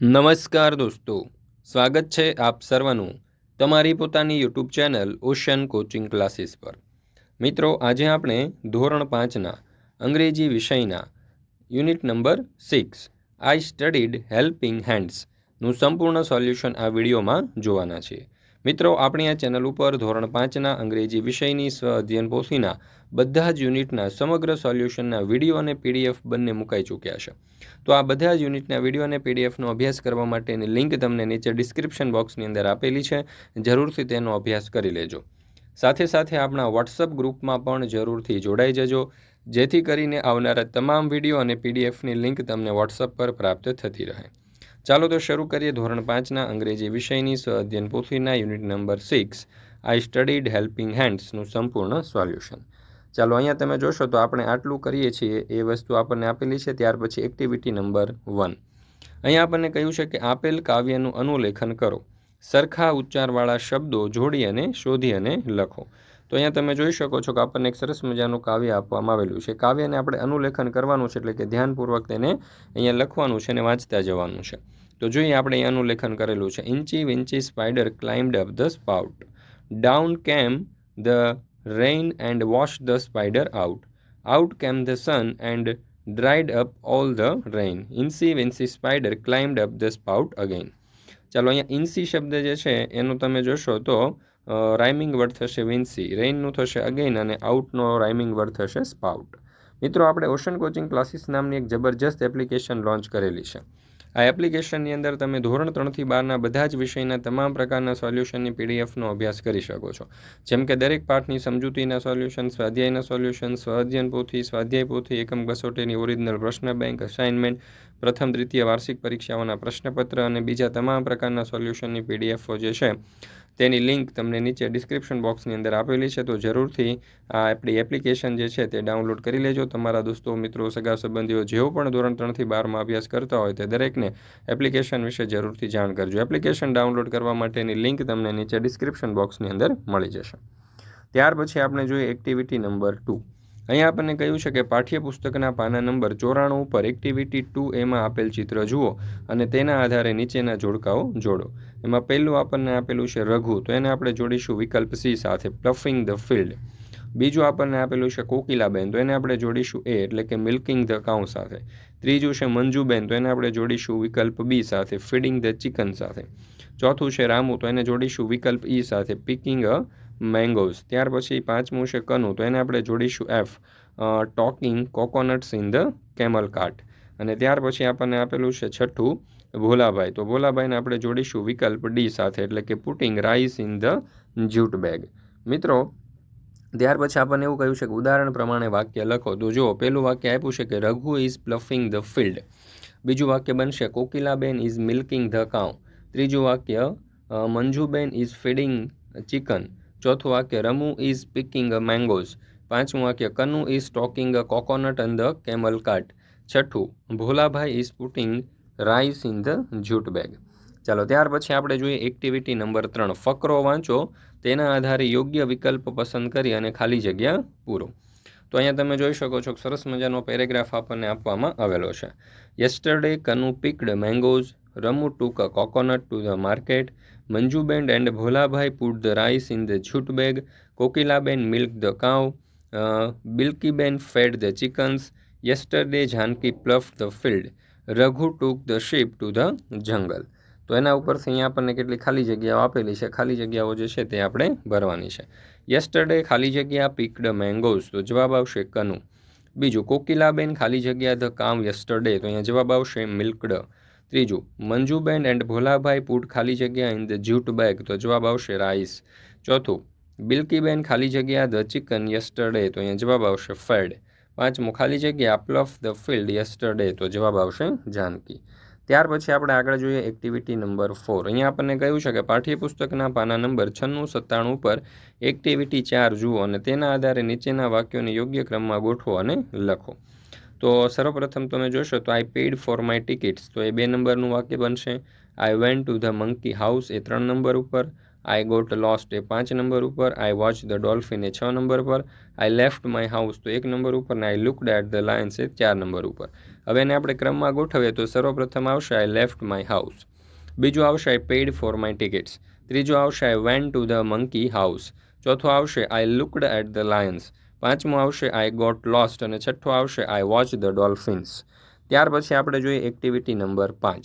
નમસ્કાર દોસ્તો, સ્વાગત છે આપ સર્વનું તમારી પોતાની YouTube channel Ocean coaching classes પર. મિત્રો, આજે આપણે ધોરણ પાંચના અંગ્રેજી વિષયના unit number six I studied helping હેન્ડ્સનું સંપૂર્ણ સોલ્યુશન આ વિડીયોમાં જોવાના છીએ. મિત્રો, આપણી આ ચેનલ ઉપર ધોરણ પાંચના અંગ્રેજી વિષયની સ્વ અધ્યયન પોથીના બધા જ યુનિટના સમગ્ર સોલ્યુશનના વીડિયો અને પીડીએફ બંને મુકાઈ ચૂક્યા છે. તો આ બધા જ યુનિટના વીડિયો અને પીડીએફનો અભ્યાસ કરવા માટેની લિંક તમને નીચે ડિસ્ક્રિપ્શન બોક્સની અંદર આપેલી છે. જરૂરથી તેનો અભ્યાસ કરી લેજો. સાથે સાથે આપણા વોટ્સઅપ ગ્રુપમાં પણ જરૂરથી જોડાઈ જજો, જેથી કરીને આવનારા તમામ વીડિયો અને પીડીએફની લિંક તમને વોટ્સઅપ પર પ્રાપ્ત થતી રહે. ચાલો તો શરૂ કરીએ ધોરણ પાંચના અંગ્રેજી વિષયની સ્વ અધ્યયન પોથીના unit number six. I studied helping હેન્ડ્સનું સંપૂર્ણ સોલ્યુશન. ચાલો અહીંયા તમે જોશો તો આપણે આટલું કરીએ છીએ, એ વસ્તુ આપણને આપેલી છે, ત્યાર પછી એક્ટિવિટી નંબર વન. અહીંયા આપણને કહ્યું છે કે આપેલ કાવ્યનું અનુલેખન કરો. સરખા ઉચ્ચારવાળા શબ્દો જોડી અને શોધી અને લખો. તો અહીંયા તમે જોઈ શકો છો કે આપણને એક સરસ મજાનું કાવ્ય આપવામાં આવેલું છે. કાવ્યને આપણે અનુલેખન કરવાનું છે એટલે કે ધ્યાનપૂર્વક તેને અહીંયા લખવાનું છે અને વાંચતા જવાનું છે. તો જોઈએ આપણે અહીંયા અનુલેખન કરેલું છે. Incy wincy spider climbed up the spout down came the rain and wash the spider out out came the sun and dried up all the rain incy wincy spider climbed up the spout again ચાલો અહીંયા ઇન્સી શબ્દ જે છે, એનું તમે જોશો તો rhyming word થશે વિન્સી રેઇનનું થશે અગેઇન અને આઉટનો રાઇમિંગ વર્ડ થશે સ્પાઉટ મિત્રો, આપણે ઓશન કોચિંગ ક્લાસીસ નામની એક જબરજસ્ત એપ્લિકેશન લોન્ચ કરેલી છે. આ એપ્લિકેશનની અંદર તમે ધોરણ ત્રણથી બારના બધા જ વિષયના તમામ પ્રકારના સોલ્યુશનની પીડીએફનો અભ્યાસ કરી શકો છો. જેમ કે દરેક પાઠની સમજૂતીના સોલ્યુશન સ્વાધ્યાયના સોલ્યુશન સ્વાધ્યન પોથી, સ્વાધ્યાય પોથી, એકમ કસોટીની ઓરિજિનલ પ્રશ્ન બેંક અસાઇનમેન્ટ પ્રથમ દ્વિતીય વાર્ષિક પરીક્ષાઓના પ્રશ્નપત્ર અને બીજા તમામ પ્રકારના સોલ્યુશનની પીડીએફો જે છે, તેની લિંક તમને નીચે ડિસ્ક્રિપ્શન બોક્સની અંદર આપેલી છે. તો જરૂરથી આ આપણી એપ્લિકેશન જે છે તે ડાઉનલોડ કરી લેજો. તમારા દોસ્તો, મિત્રો, સગા સંબંધીઓ જેઓ પણ ધોરણ ત્રણથી બારમાં અભ્યાસ કરતા હોય તે દરેકને એપ્લિકેશન વિશે જરૂરથી જાણ કરજો. એપ્લિકેશન ડાઉનલોડ કરવા માટેની લિંક તમને નીચે ડિસ્ક્રિપ્શન બોક્સની અંદર મળી જશે. ત્યાર પછી આપણે જોઈએ એક્ટિવિટી નંબર ટુ. અહીંયા આપણને કહ્યું છે કે પાઠ્યપુસ્તકના પાના નંબર ચોરાણું ઉપર એક્ટિવિટી ટુ એમાં આપેલ ચિત્ર જુઓ અને તેના આધારે નીચેના જોડકાઓ જોડો. એમાં પહેલું આપણને આપેલું છે રઘુ, તો એને આપણે જોડીશું વિકલ્પ સી સાથે પ્લફિંગ ધ ફિલ્ડ બીજું આપણને આપેલું છે કોકિલાબેન, તો એને આપણે જોડીશું એ, એટલે કે મિલ્કિંગ ધ કાઉ સાથે. ત્રીજું છે મંજુબેન, તો એને આપણે જોડીશું વિકલ્પ બી સાથે ફીડિંગ ધ ચિકન સાથે. ચોથું છે રામુ, તો એને જોડીશું વિકલ્પ ઈ સાથે પિકિંગ અ મેંગોઝ. ત્યાર પછી પાંચમું છે કનુ. તો એને આપણે જોડીશું F taking coconuts in the camel cart અને ત્યાર પછી આપણને આપેલું છે છઠ્ઠું, ભોલાભાઈ. તો ભોલાભાઈને આપણે જોડીશું વિકલ્પ ડી સાથે, એટલે કે putting rice in the jute bag. મિત્રો, ત્યાર પછી આપણને એવું કહ્યું છે કે ઉદાહરણ પ્રમાણે વાક્ય લખો. તો જુઓ પહેલું વાક્ય આપ્યું છે કે, Raghu is ploughing the field. બીજું વાક્ય બનશે, Kokilaben is milking the cow. ત્રીજું વાક્ય મંજુબેન ઇઝ ફીડિંગ ચિકન. ચોથું વાક્ય, Ramu is picking a mangoes. પાંચમું વાક્ય, Kanu is taking a coconut on the camel cart છઠ્ઠું, Bholabhai is putting rice in the jute bag. ચાલો, ત્યાર પછી આપણે જોઈએ એક્ટિવિટી નંબર ત્રણ. ફકરો વાંચો, તેના આધારે યોગ્ય વિકલ્પ પસંદ કરી અને ખાલી જગ્યા પૂરો. તો અહીંયા તમે જોઈ શકો છો સરસ મજાનો પેરેગ્રાફ આપણને આપવામાં આવેલો છે. Yesterday Kanu picked mangoes Ramu took a coconut to the market Manjuben and Bholabhai put the rice in the jute bag Kokilaben milk the cow Bilkiben fed the chickens yesterday Janaki plough the field Raghu took the sheep to the jungle તો એના ઉપરથી અહીંયા આપણને કેટલી ખાલી જગ્યાઓ આપેલી છે? ખાલી જગ્યાઓ જે છે તે આપણે ભરવાની છે. યસ્ટરડે ખાલી જગ્યા પીકડ મેંગોઝ તો જવાબ આવશે કનુ. બીજું, કોકિલાબેન ખાલી જગ્યા ધ કામ યસ્ટરડે તો અહીંયા જવાબ આવશે મિલ્કડ ત્રીજું, મંજુબેન એન્ડ ભોલાભાઈ પુટ ખાલી જગ્યા ઇન ધ જ્યુટ બેગ તો જવાબ આવશે રાઈસ ચોથું, બિલકીબેન ખાલી જગ્યા ધ ચિકન યસ્ટરડે તો અહીંયા જવાબ આવશે ફેડ પાંચમું, ખાલી જગ્યા પ્લફ ધ ફિલ્ડ યસ્ટરડે તો જવાબ આવશે જાનકી. ત્યાર પછી આપણે આગળ જોઈએ એક્ટિવિટી નંબર ફોર અહીંયા આપણને કહ્યું છે કે પાઠ્યપુસ્તકના પાના નંબર છન્નું, સત્તાણું પર એક્ટિવિટી ચાર જુઓ અને તેના આધારે નીચેના વાક્યોને યોગ્ય ક્રમમાં ગોઠવો અને લખો. તો સર્વપ્રથમ તમે જોશો તો I paid for my tickets તો એ બે નંબરનું વાક્ય બનશે. I went to the monkey house એ ત્રણ નંબર ઉપર. આઈ ગોટ લોસ્ટ એ પાંચ નંબર ઉપર. આઈ વોચ ધ ડોલ્ફિન એ છ નંબર પર. આઈ લેફ્ટ માય હાઉસ તો એક નંબર ઉપર ને I looked at the lions એ ચાર નંબર ઉપર. હવે એને આપણે ક્રમમાં ગોઠવીએ તો સર્વપ્રથમ આવશે આઈ લેફ્ટ માય હાઉસ બીજું આવશે I paid for my tickets ત્રીજું આવશે I went to the monkey house ચોથું આવશે I looked at the lions પાંચમું આવશે આઈ ગોટ લોસ્ટ અને છઠ્ઠું આવશે આઈ વોચ ધ ડોલ્ફિન્સ ત્યાર પછી આપણે જોઈએ એક્ટિવિટી નંબર પાંચ.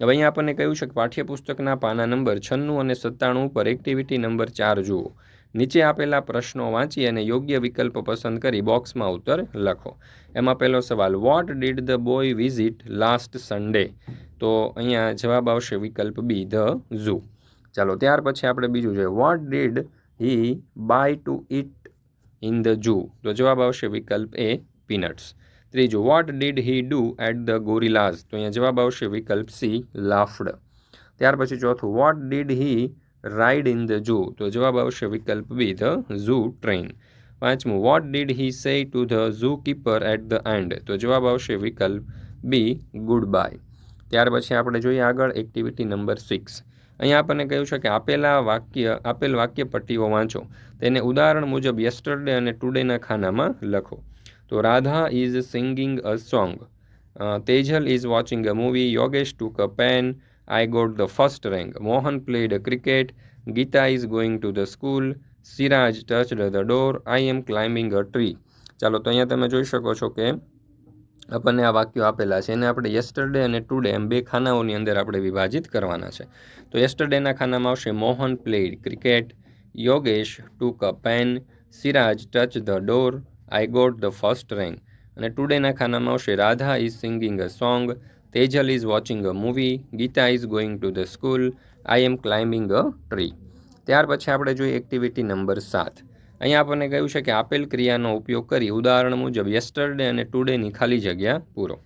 હવે અહીંયા આપણને કહ્યું છે કે પાઠ્યપુસ્તકના પાના નંબર છન્નું અને સત્તાણું ઉપર એક્ટિવિટી નંબર ચાર જુઓ. નીચે આપેલા પ્રશ્નો વાંચી અને યોગ્ય વિકલ્પ પસંદ કરી બોક્સમાં ઉત્તર લખો. એમાં પહેલો સવાલ what did the boy visit last Sunday તો અહીંયા જવાબ આવશે વિકલ્પ બી ધ ઝૂ ચાલો, ત્યાર પછી આપણે બીજું જોઈએ what did he buy to eat in the zoo તો જવાબ આવશે વિકલ્પ એ પીનટ્સ ત્રીજું what did he do at the gorillas તો અહીંયા જવાબ આવશે વિકલ્પ સી, લાફડ. ત્યાર પછી ચોથું what did he ride in the zoo તો જવાબ આવશે વિકલ્પ બી ધ ઝૂ ટ્રેન પાંચમું what did he say to the zoo keeper at the end તો જવાબ આવશે વિકલ્પ બી ગુડ બાય ત્યાર પછી આપણે જોઈએ આગળ એક્ટિવિટી નંબર સિક્સ અહીંયા આપણને કહ્યું છે કે આપેલા વાક્ય, આપેલ વાક્ય પટ્ટીઓ વાંચો તેને ઉદાહરણ મુજબ યસ્ટરડે અને ટુડેના ખાનામાં લખો. તો Radha is singing a song Tejal is watching a movie Yogesh took a pen I got the first rank Mohan played a cricket Gita is going to the school Siraj touched the door I am climbing a tree ચાલો, તો અહીંયા તમે જોઈ શકો છો કે આપણને આ વાક્યો આપેલા છે એને આપણે યસ્ટરડે અને ટુડે એમ બે ખાનાઓની અંદર આપણે વિભાજિત કરવાના છે. તો યસ્ટરડેના ખાનામાં આવશે Mohan played cricket, Yogesh, took a pen, Siraj, touch the door, I got the first rank અને ટુડેના ખાનામાં આવશે Radha is singing a song, Tejal is watching a movie, Gita is going to the school, I am climbing a tree. ત્યાર પછી આપણે જોઈએ activity number સાત. અહીંયા આપણને કહ્યું છે કે આપેલ ક્રિયાનો ઉપયોગ કરી ઉદાહરણ મુજબ યસ્ટરડે અને ટુડેની ખાલી જગ્યા પૂરો.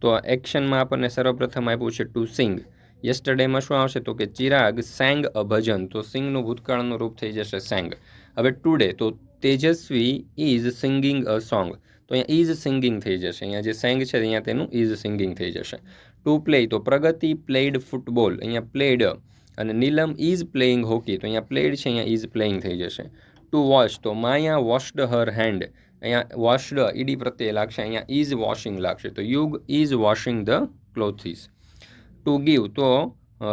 તો એક્શનમાં આપણને સર્વપ્રથમ આપ્યું છે ટુ સિંગ યસ્ટરડેમાં શું આવશે? તો કે ચિરાગ સેંગ અ ભજન. તો સિંગનું ભૂતકાળનું રૂપ થઈ જશે સેંગ હવે ટુડે તો તેજસ્વી ઇઝ સિંગિંગ અ સોંગ તો અહીંયા ઇઝ સિંગિંગ થઈ જશે. અહીંયા જે સેંગ છે, અહીંયા તેનું ઇઝ સિંગિંગ થઈ જશે. ટુ પ્લે તો પ્રગતિ પ્લેડ ફૂટબોલ અહીંયા પ્લેડ અને નીલમ ઇઝ પ્લેઇંગ હોકી તો અહીંયા પ્લેડ છે, અહીંયા ઇઝ પ્લેઇંગ થઈ જશે. ટુ વોશ તો માયા વોશ્ડ હર હેન્ડ અહીંયા વોશ્ડ ઈડી પ્રત્યે લાગશે, અહીંયા ઇઝ વોશિંગ લાગશે. તો Yug is washing the clothes to give તો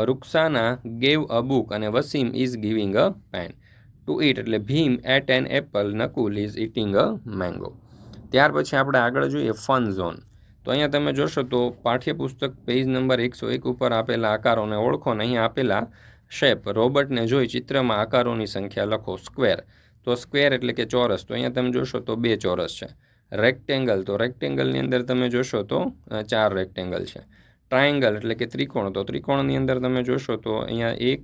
રૂક્ષાના ગેવ અ બુક અને Wasim is giving a pen to eat એટલે Bhim ate an apple Nakul is eating a mango ત્યાર પછી આપણે આગળ જોઈએ ફન ઝોન તો અહીંયા તમે જોશો તો પાઠ્યપુસ્તક પેજ નંબર એકસો એક ઉપર આપેલા આકારોને ઓળખો ને અહીંયા આપેલા શેપ. રોબર્ટને જોઈ ચિત્રમાં આકારોની સંખ્યા લખો સ્ક્વેર. તો સ્ક્વેર એટલે કે ચોરસ. તો અહીંયા તમે જોશો તો બે ચોરસ છે. રેક્ટેંગલ. તો રેક્ટેંગલની અંદર તમે જોશો તો ચાર રેક્ટેંગલ છે. ટ્રાયેંગલ એટલે કે ત્રિકોણ. તો ત્રિકોણની અંદર તમે જોશો તો અહીંયા એક,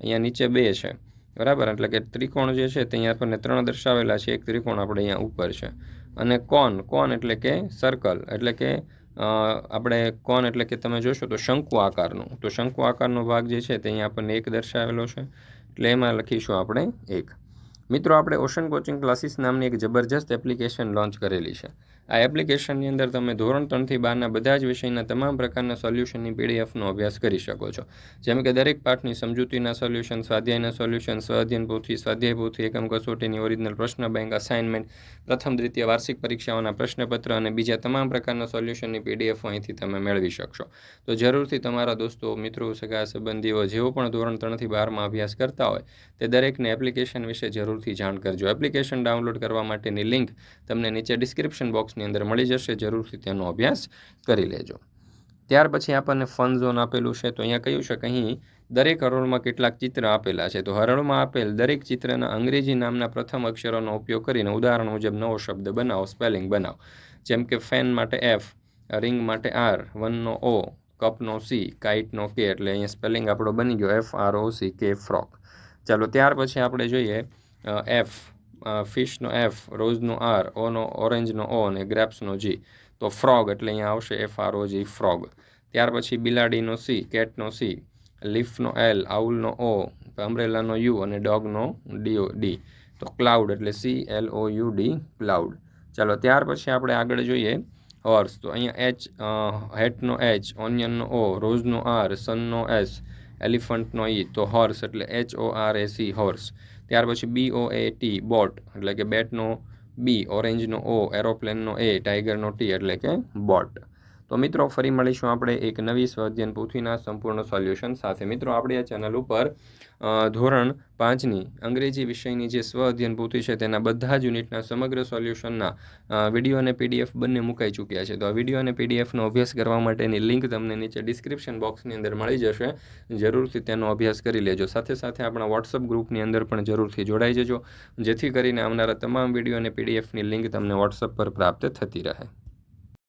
અહીંયા નીચે બે છે. બરાબર? એટલે કે ત્રિકોણ જે છે તે અહીંયા આપણને ત્રણ દર્શાવેલા છે. એક ત્રિકોણ આપણે અહીંયા ઉપર છે. અને કોન. કોન એટલે કે સર્કલ એટલે કે આપણે કોન એટલે કે તમે જોશો તો શંકુ આકારનું. તો શંકુ આકારનો ભાગ જે છે તે અહીંયા આપણને એક દર્શાવેલો છે. એટલે એમાં લખીશું આપણે એક. મિત્રો, આપણે ઓશન કોચિંગ ક્લાસીસ નામની એક જબરજસ્ત એપ્લિકેશન લોન્ચ કરેલી છે. આ એપ્લિકેશનની અંદર તમે ધોરણ ત્રણથી બારના બધા જ વિષયના તમામ પ્રકારના સોલ્યુશનની પીડીએફનો અભ્યાસ કરી શકો છો. જેમ કે દરેક પાઠની સમજૂતીના સોલ્યુશન, સ્વાધ્યાયના સોલ્યુશન, સ્વાધ્યન પોથી, સ્વાધ્યાય પોથી, એકમ કસોટીની ઓરિજિનલ પ્રશ્ન બેંક અસાઇનમેન્ટ પ્રથમ, દ્વિતીય વાર્ષિક પરીક્ષાઓના પ્રશ્નપત્ર અને બીજા તમામ પ્રકારના સોલ્યુશનની પીડીએફ અહીંથી તમે મેળવી શકશો. તો જરૂરથી તમારા દોસ્તો, મિત્રો, સગા, સંબંધીઓ જેઓ પણ ધોરણ ત્રણથી બારમાં અભ્યાસ કરતા હોય, તે દરેકને એપ્લિકેશન વિશે જરૂરથી જાણ કરજો. એપ્લિકેશન ડાઉનલોડ કરવા માટેની લિંક તમને નીચે ડિસ્ક્રિપ્શન બોક્સની અંદર મળી જશે, જરૂરથી તેનો અભ્યાસ કરી લેજો. ત્યાર પછી આપણને ફન ઝોન આપેલું છે, તો અહીંયા કહ્યું છે કે અહીં દરેક હરોળમાં કેટલાક ચિત્ર આપેલા છે. તો હરોળમાં આપેલ દરેક ચિત્રના અંગ્રેજી નામના પ્રથમ અક્ષરોનો ઉપયોગ કરીને ઉદાહરણ મુજબ નવો શબ્દ બનાવો સ્પેલિંગ બનાવો. જેમ કે ફેન માટે એફ રિંગ માટે આર વનનો ઓ કપનો સી કાઇટનો કે એટલે અહીંયા સ્પેલિંગ આપણો બની ગયો F R O C K frock ચાલો ત્યાર પછી આપણે જોઈએ એફ ફિશનો એફ રોઝનો આર ઓનો ઓરેન્જનો ઓ અને ગ્રેપ્સનો જી તો ફ્રોગ એટલે અહીંયા આવશે F R O G frog ત્યાર પછી બિલાડીનો સી કેટનો સી લીફનો એલ આઉલનો ઓ અમ્બ્રેલાનો યુ અને ડોગનો ડીઓ ડી તો ક્લાઉડ એટલે C L O U D cloud ચાલો, ત્યાર પછી આપણે આગળ જોઈએ હોર્સ તો અહીંયા એચ હેટનો એચ ઓનિયનનો ઓ રોઝનો આર સનનો એસ એલિફન્ટનો ઈ તો હોર્સ એટલે H O R A C, horse. ત્યાર પછી બી ઓ એ ટી, બોટ, એટલે કે બેટનો બી, ઓરેન્જનો ઓ, એરોપ્લેનનો એ, ટાઈગરનો ટી, એટલે કે બોટ. તો મિત્રો, ફરી મળીશું આપણે એક નવી સ્વાધ્યન પોથીના સંપૂર્ણ સોલ્યુશન સાથે. મિત્રો, આપણી આ ચેનલ ઉપર ધોરણ પાંચની અંગ્રેજી વિષયની જે સ્વ અધ્યયન પોથી છે, તેના બધા જ યુનિટના સમગ્ર સોલ્યુશનના વીડિયો અને પીડીએફ બંને મુકાઈ ચૂક્યા છે. તો આ વીડિયો અને પીડીએફનો અભ્યાસ કરવા માટેની લિંક તમને નીચે ડિસ્ક્રિપ્શન બોક્સની અંદર મળી જશે. જરૂરથી તેનો અભ્યાસ કરી લેજો. સાથે સાથે આપણા વોટ્સઅપ ગ્રુપની અંદર પણ જરૂરથી જોડાઈ જજો, જેથી કરીને આવનારા તમામ વીડિયો અને પીડીએફની લિંક તમને વોટ્સઅપ પર પ્રાપ્ત થતી રહે.